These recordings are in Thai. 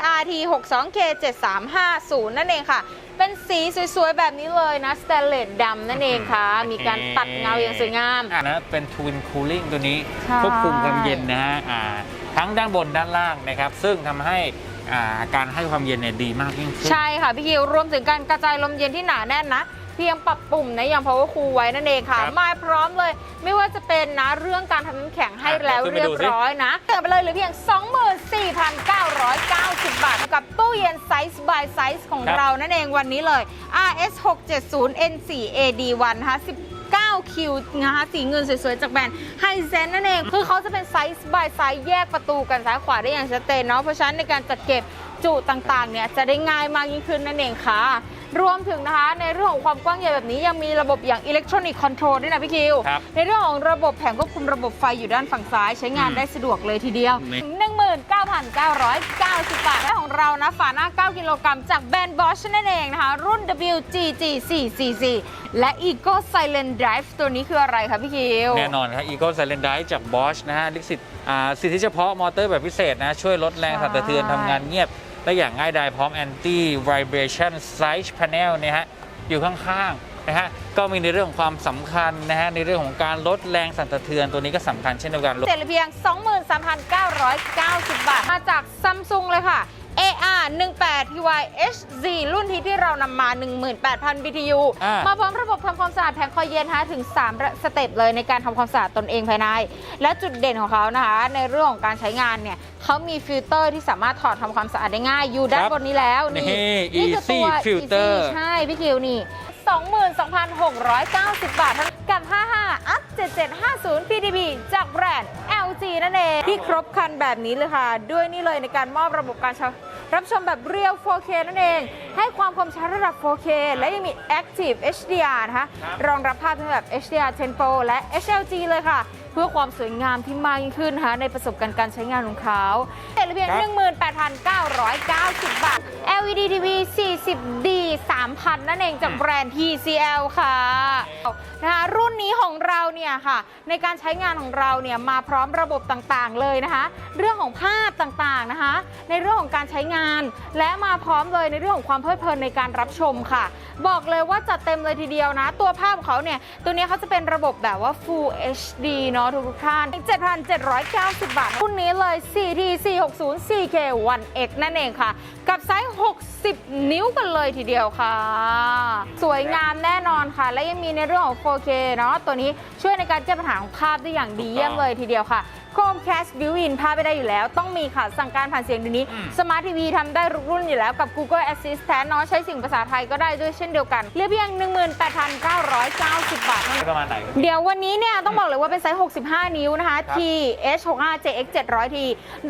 CRT 62K 7350 นั่นเองค่ะ เป็นสีสวยๆ แบบนี้เลยนะสเตนเลสดำนั่นเองค่ะ มีการตัดเงาอย่างสวยงาม อะนะเป็นทวินคูลิ่งตัวนี้ใช่ ควบคุมความเย็นนะฮะอ่าทั้งด้านบนด้านล่างนะครับ ซึ่งทำให้อ่าการให้ความเย็นเนี่ยดีมากยิ่งขึ้น ใช่ค่ะ พี่คิวรวมถึงการกระจายลมเย็นที่หนาแน่นนะ เพียงปรับปุ่มนะอย่าง power cool ไว้นั่นเองค่ะ ครับมาพร้อมเลย ไม่ว่าจะเป็นนะเรื่องการทำน้ำแข็งให้อะแล้วเดี๋เรียยวบขึ้นไปดูสิ ร้อยนะเกิดไปเลยเหรือเพียง ไซส์ by ไซส์ของครับ เรานั่นเองวันนี้เลย RS 670 N4 AD1 นะคะ19คิวนะคะสีเงินสวยๆ จากแบรนด์ไฮเซนนั่นเอง คือเขาจะเป็นไซส์ by ไซส์แยกประตูกันซ้ายขวาได้อย่างชัดเจนเนาะเพราะฉะนั้นในการจัดเก็บจุต่างๆเนี่ยจะได้ง่ายมากยิ่งขึ้นนั่นเองค่ะ รวมถึงนะคะ ในเรื่องของความกว้างใหญ่แบบนี้ยังมีระบบอย่างอิเล็กทรอนิกส์คอนโทรลด้วยนะพี่คิว ครับในเรื่องของระบบแผงควบคุมระบบไฟอยู่ด้านฝั่งซ้ายใช้งานอืมได้สะดวกเลยทีเดียว นี่ 9,990 บาทและของเรานะฝาหน้า 9 กิโลกรัมจากแบรนด์ Bosch นั่นเองนะคะ รุ่น WGG444 และ Eco Silent Drive ตัวนี้คืออะไรคะพี่คิว แน่นอนครับ Eco Silent Drive จาก Bosch นะฮะลิขสิทธิ์อ่าสิทธิเฉพาะมอเตอร์แบบพิเศษนะ ช่วยลดแรงสั่นสะเทือนใช่ ทำงานเงียบได้อย่างง่ายดายพร้อม Anti Vibration Side Panel เนี่ยฮะ อยู่ข้างๆ นะฮะก็มีในเรื่องของความสำคัญนะฮะในเรื่องของการลดแรงสั่นสะเทือนตัวนี้ก็สำคัญเช่นเดียวกันเสร็จเพียง 23,990 บาท มาจากซัมซุงเลยค่ะ AR 18 TY HZ รุ่นที่ที่เรานำมา 18,000 BTU อ่ามมาพร้อมระบบทำความสะอาดแผงคอยเย็นนะคะถึง 3 สเต็ปเลยในการทำความสะอาดตนเองภายใน และจุดเด่นของเขานะคะ ในเรื่องของการใช้งานเนี่ยเขามีฟิลเตอร์ที่สามารถถอดทำความสะอาดได้ง่าย อยู่ด้านบนนี้แล้ว นี่นี่คือตัว Easy Filter Easy ใช่ พี่คิวนี่ 22,690 บาทเท่านั้นกับ 55 up 7750 PDB จากแบรนด์ LG นั่นเอง ที่ครบครันแบบนี้เลยค่ะ ด้วยนี่เลยในการมอบระบบการรับชมแบบเรียล 4K นั่นเอง ให้ความคมชัดระดับ 4K และยังมี Active HDR นะคะครับรองรับภาพทั้งแบบ HDR 10 Pro และ HLG เลยค่ะ เพื่อความสวยงามที่มากยิ่งขึ้นนะคะในประสบการณ์การใช้งานของเขาเสร็จเพียงครับ18,990 บาท LED TV 40D 3,000 นั่นเองจากแบรนด์ TCL ค่ะ นะคะรุ่นนี้ของเราเนี่ยค่ะ ในการใช้งานของเราเนี่ยมาพร้อมระบบต่างๆเลยนะคะ เรื่องของภาพต่างๆนะคะ ในเรื่องของการใช้งาน และมาพร้อมเลยในเรื่องของความเพลิดเพลินในการรับชมค่ะ บอกเลยว่าจัดเต็มเลยทีเดียวนะ ตัวภาพของเขาเนี่ยตัวนี้เขาจะเป็นระบบแบบว่า Full HD เนาะทุกท่าน 7,790 บาทรุ่นนี้เลย 4T 460 4K 1X นั่นเองค่ะ กับไซส์ 60 นิ้วกันเลยทีเดียวค่ะ สวยงามแน่นอนค่ะ และยังมีในเรื่องของ 4K เนาะตัวนี้ช่วยในการแก้ปัญหาของภาพได้อย่างดีเยี่ยมเลยทีเดียวค่ะ Chromecast Built-in พาไปได้อยู่แล้ว ต้องมีค่ะ สั่งการผ่านเสียงเดี๋ยวนี้อืม Smart TV ทำได้ทุกรุ่นอยู่แล้วกับ Google Assistant เนาะใช้สิ่งภาษาไทยก็ได้ด้วยเช่นเดียวกันเหลือเพียง 18,990 บาทเท่านั้นประมาณไหน เดี๋ยววันนี้เนี่ยต้องบอกเลยว่าเป็นไซส์ 65 นิ้วนะคะครับ T H65 JX 700T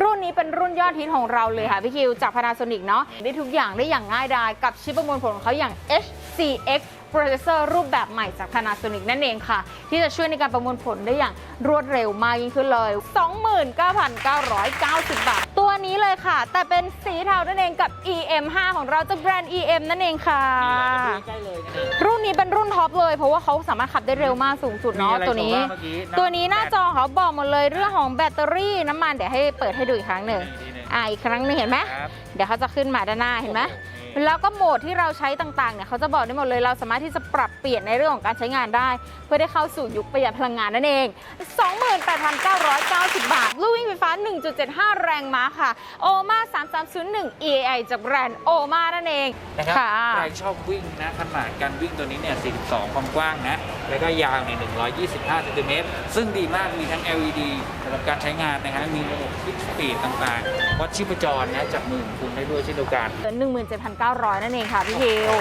รุ่นนี้เป็นรุ่นยอดฮิตของเราเลยค่ะพี่คิวจาก Panasonic เนาะได้ทุกอย่างได้อย่างง่ายดายกับชิปประมวลผลของเขาอย่าง HCX Processor รูปแบบใหม่จาก Panasonic นั่นเองค่ะ ที่จะช่วยในการประมวลผลได้อย่างรวดเร็วมากยิ่งขึ้นเลย 29,990 บาท ตัวนี้เลยค่ะ แต่เป็นสีเทานั่นเองกับ EM5 ของเราจากแบรนด์ EM นั่นเองค่ะใกล้เลยนะรุ่นนี้เป็นรุ่นท็อปเลย เพราะว่าเขาสามารถขับได้เร็วมากสูงสุดเนาะมีอะไรตัวนี้โชว์บ้างเมื่อกี้น้ำตัวนี้หน้าแบตจอเขาบอกหมดเลยเรื่องของแบตเตอรี่น้ำมันเดี๋ยวให้เปิดให้ดูอีกครั้งหนึ่งนี่นี่อ่าอีกครั้งหนึงเห็นไหมครับเดี๋ยวเขาจะขึ้นมาด้านหน้าเห็นไหมโอ้โแล้วก็โหมดที่เราใช้ต่างๆเนี่ยเขาจะบอกได้หมดเลยเราสามารถที่จะปรับเปลี่ยนในเรื่องของการใช้งานได้ เพื่อได้เข้าสู่ยุคประหยัดพลังงานนั่นเอง 28,990 บาทลูกวิ่งไฟฟ้า 1.75 แรงม้าค่ะโอมา3301 EAI จากแบรนด์โอมานั่นเองนะครับค่ะใครชอบวิ่งนะขนาดการวิ่งตัวนี้เนี่ย 42 ความกว้างนะ แล้วก็ยาวเนี่ย125เซนติเมตรซึ่งดีมากมีทั้ง LED สำหรับการใช้งานนะฮะมีระบบฟิกสปีดต่างๆ วัดชีพจรนะจากมือของคุณได้ด้วยเช่นเดียวกัน 17,900 นั่นเองค่ะพี่คิว